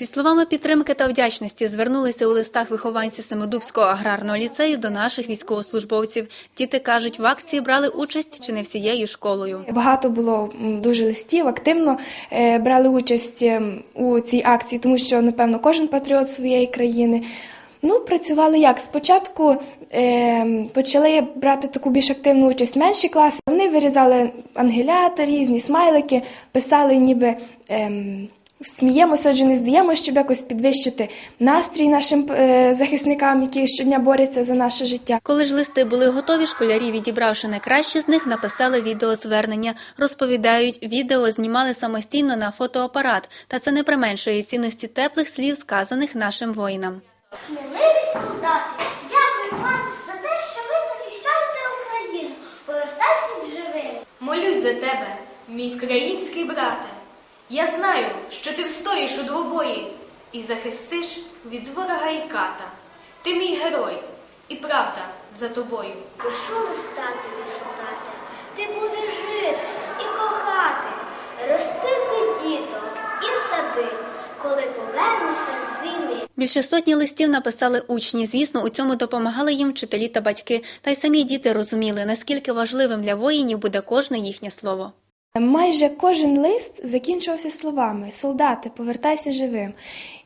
Зі словами підтримки та вдячності звернулися у листах вихованці Семидубського аграрного ліцею до наших військовослужбовців. Діти кажуть, в акції брали участь чи не всією школою. Багато було дуже листів, активно е, брали участь ем, у цій акції, тому що, напевно, кожен патріот своєї країни. Ну, працювали як? Спочатку е, почали брати таку більш активну участь менші класи. Вони вирізали ангелята, різні смайлики, писали ніби. ем, Сміємося, отже, не здаємося, щоб якось підвищити настрій нашим е, захисникам, які щодня борються за наше життя. Коли ж листи були готові, школярі, відібравши найкраще з них, написали відеозвернення. Розповідають, відео знімали самостійно на фотоапарат, та це не применшує цінності теплих слів, сказаних нашим воїнам. Сміливі солдати, дякую вам за те, що ви захищаєте Україну. Повертайтесь живими. Молюсь за тебе, мій український брате. Я знаю, що ти встоїш у двобої і захистиш від ворога і ката. Ти мій герой, і правда за тобою. Пишу листа тобі, солдате, ти будеш жити і кохати, ростити діток і сади, коли повернешся з війни. Більше сотні листів написали учні. Звісно, у цьому допомагали їм вчителі та батьки. Та й самі діти розуміли, наскільки важливим для воїнів буде кожне їхнє слово. Майже кожен лист закінчувався словами Солдати, повертайся живим.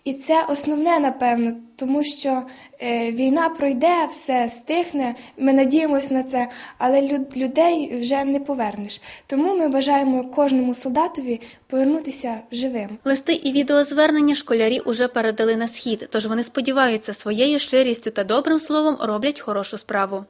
І це основне, напевно, тому що е, війна пройде, все стихне. Ми надіємося на це, але люд, людей вже не повернеш. Тому ми бажаємо кожному солдатові повернутися живим. Листи і відеозвернення школярі уже передали на схід, тож вони сподіваються, своєю щирістю та добрим словом роблять хорошу справу.